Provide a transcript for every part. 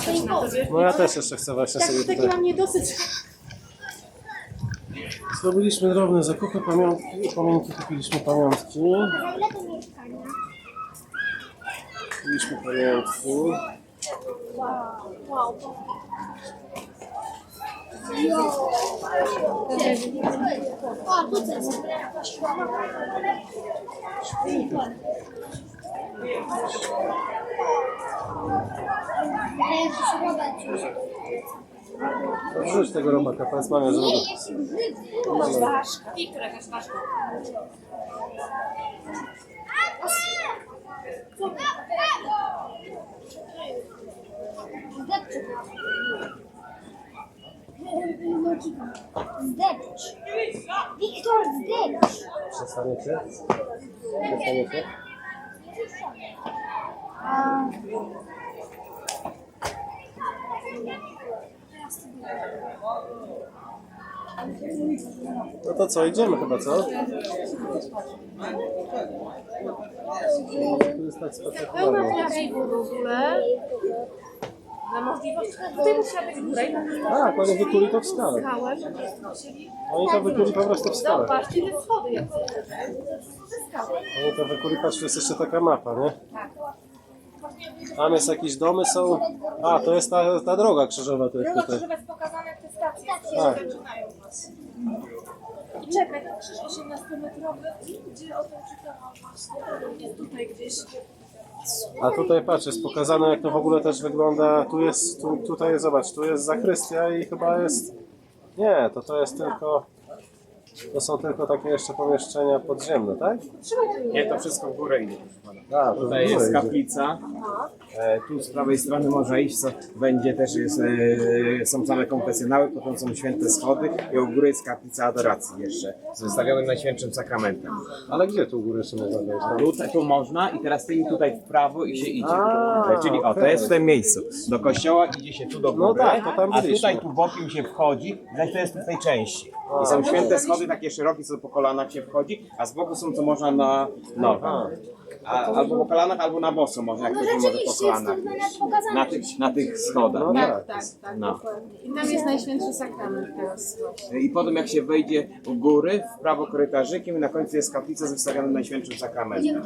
patrzeć na to, wiesz? No ja też jeszcze chcę właśnie Tak, sobie taki tutaj. mam niedosyt. Zrobiliśmy drobne zakupy, pamiątki, pamiętki, kupiliśmy pamiątki. Za ile to mieszkanie? Kupiliśmy pamiątki. Wow. O, tu. Ale Wrzuć tego robaka, pan jakaś ważka. Zdepczy. Zdepcz. Wiktor, zdepcz. Przestaniecie? Przestaniecie? No to co, idziemy chyba, co? Tu jest tak Pełna spektakularnie. w ogóle. Na możliwość. Tutaj musiała być góra i na Tak, oni wytuli to w skałę. skałę. po prostu musieli- Oni to wytuli po prostu w skałę. Zobaczcie te schody jak są. Te skały. Oni to wytuli, patrz, tu jest jeszcze taka mapa, nie? Tam jest jakieś domy są. A, to jest ta, ta droga krzyżowa, to jest Droga tutaj. krzyżowa jest pokazana jak te stacje Tak. zaczynają. I czekaj, ten krzyż 18-metrowy, gdzie o tym czytałam właśnie, jest tutaj gdzieś. A tutaj patrz, jest pokazane jak to w ogóle też wygląda. Tu jest, tu, tutaj zobacz, tu jest zakrystia i chyba jest. Nie, to to jest tylko. To są tylko takie jeszcze pomieszczenia podziemne, tak? Nie, to wszystko w górę idzie. proszę pana. A, to Tutaj w jest górę idzie. kaplica. E, tu z prawej strony można iść, co będzie też jest, e, są same konfesjonały, potem są święte schody i u góry jest kaplica adoracji jeszcze z wystawionym Najświętszym Sakramentem. Ale gdzie tu u góry jeszcze można? Tutaj, tu można i teraz tymi tutaj w prawo i się idzie. A, E, Czyli o, to jest w tym miejscu. Do kościoła idzie się tu do No góry, tak, to tam a tutaj tu bokiem się wchodzi, zaś to jest w tej części. I są święte schody takie szerokie, co po kolanach się wchodzi, a z boku są co można na nogi. A, albo po kolanach, albo na boso można, jak No ktoś może po rzeczywiście, jest kolanach to pokazane. Na tych, na tych schodach. No nie? tak. Tak, tak, No. dokładnie. I tam jest Najświętszy Sakrament teraz. I potem jak się wejdzie u góry, w prawo korytarzykiem i na końcu jest kaplica z wystawionym Najświętszym Sakramentem.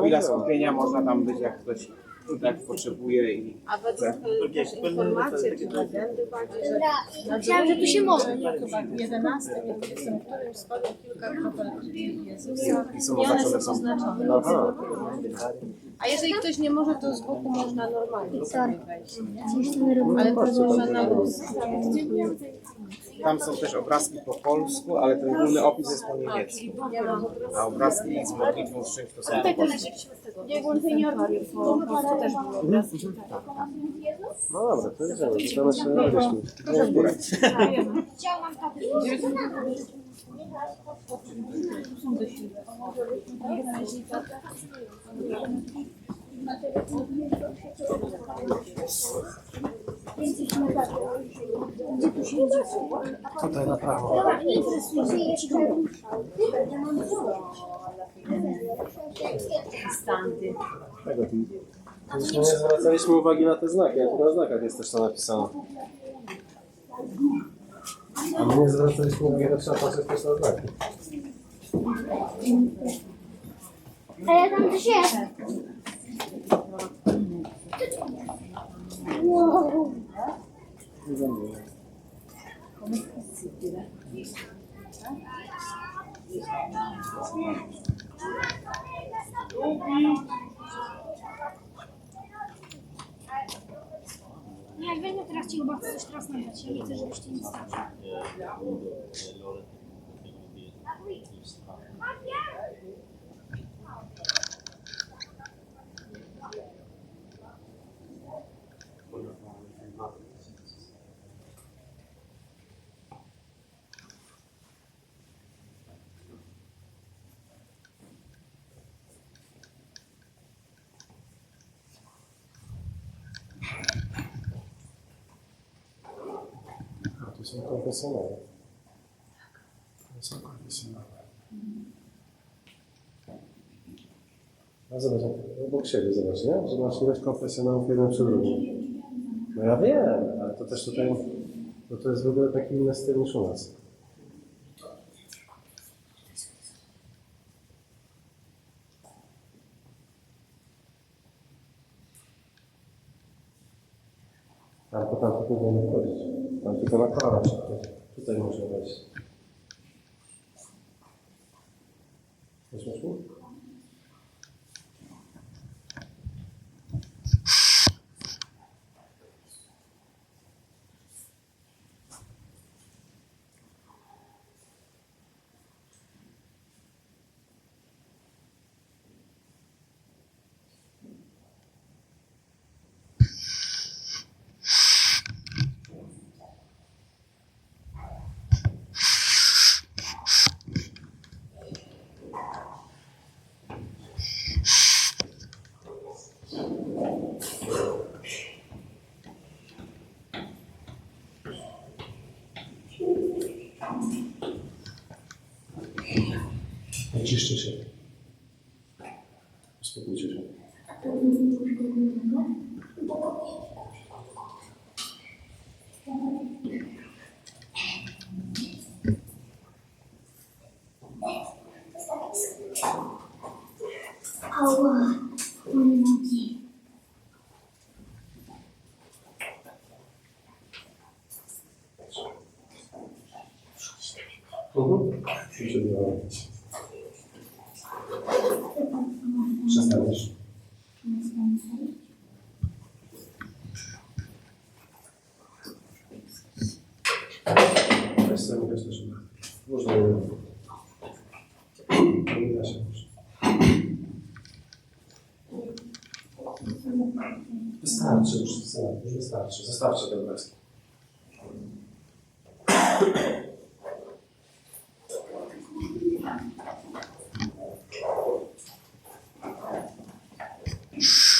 Chwila skupienia można tam być, jak ktoś tak potrzebuje i A według y, też informacji, czy legendy bardziej, że myślałam, że tu się modli. chyba w 11 i 20 którymś spadło kilka kropel krwi Jezusa i są i one oznaczone są są. oznaczone. Aha. A jeżeli ktoś nie może, to z boku można normalnie sobie wejść. Ale to można tam na luz. Tam są też obrazki po polsku, ale ten główny opis jest po niemiecku. A obrazki z modlitwą z czymś to są po polsku. Jak on seniorów, po prostu też było obrazki. No dobra, to się na wierzchu. Idziemy w górę. Chciałam się idzie? Tutaj na prawo. Interesuje, że jeszcze ruszał. Ja mam Standy. Tego. Myśmy nie zwracaliśmy uwagi na te znaki, tu na znakach jest też to napisane. A my nie zwracaliśmy uwagi, że trzeba patrzeć też na znaki. A ja tam gdzieś jest. Wow. Nie, jak będę teraz chciał bardzo coś teraz nagrać, ja nie chcę, żebyście nic stracił. Są konfesjonały. To są konfesjonały. A zobacz, obok siebie zobacz, nie? Że masz ilość konfesjonałów jeden przy drugim. No ja wiem, ale to też tutaj, no to jest w ogóle taki inny styl niż u nas. Tam po tam nie będę wchodzić. Tam tylko na kolana. Tutaj muszę wejść. Oczyszczę się. Uspokójcie się. Ała, Mhm. Muszę wyrobić. Przestaniesz. Weź sobie. Można. Wystarczy już, wystarczy. Zostawcie te obrazki. Shh.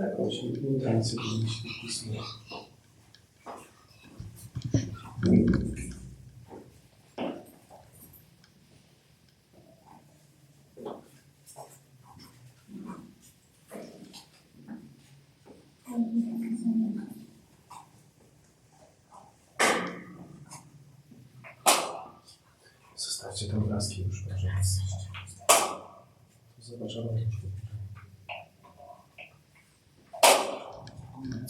Jakąś intencję powinniśmy wpisać. Zostawcie te obrazki już, proszę. Zobaczymy już. Niemiecko, po polsku jest. jest- jest też polski. O,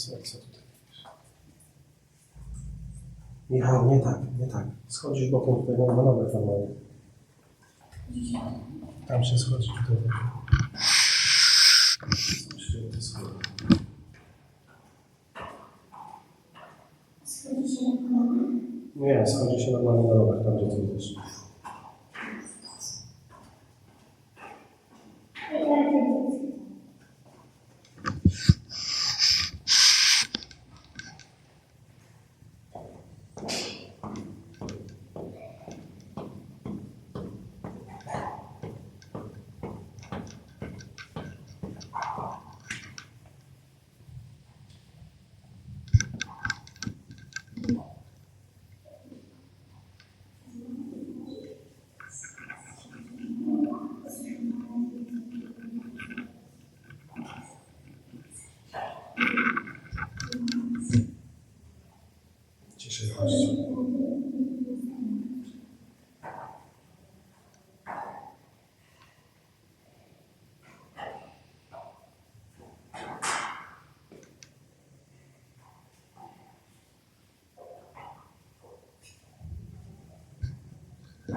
serce tutaj. Michał, nie tak, nie tak. Schodzisz bokiem tutaj na nogę normalnie. Tam się schodzi tutaj. Tam się nie schodzi. Się normalnie na rower, tam gdzie ty.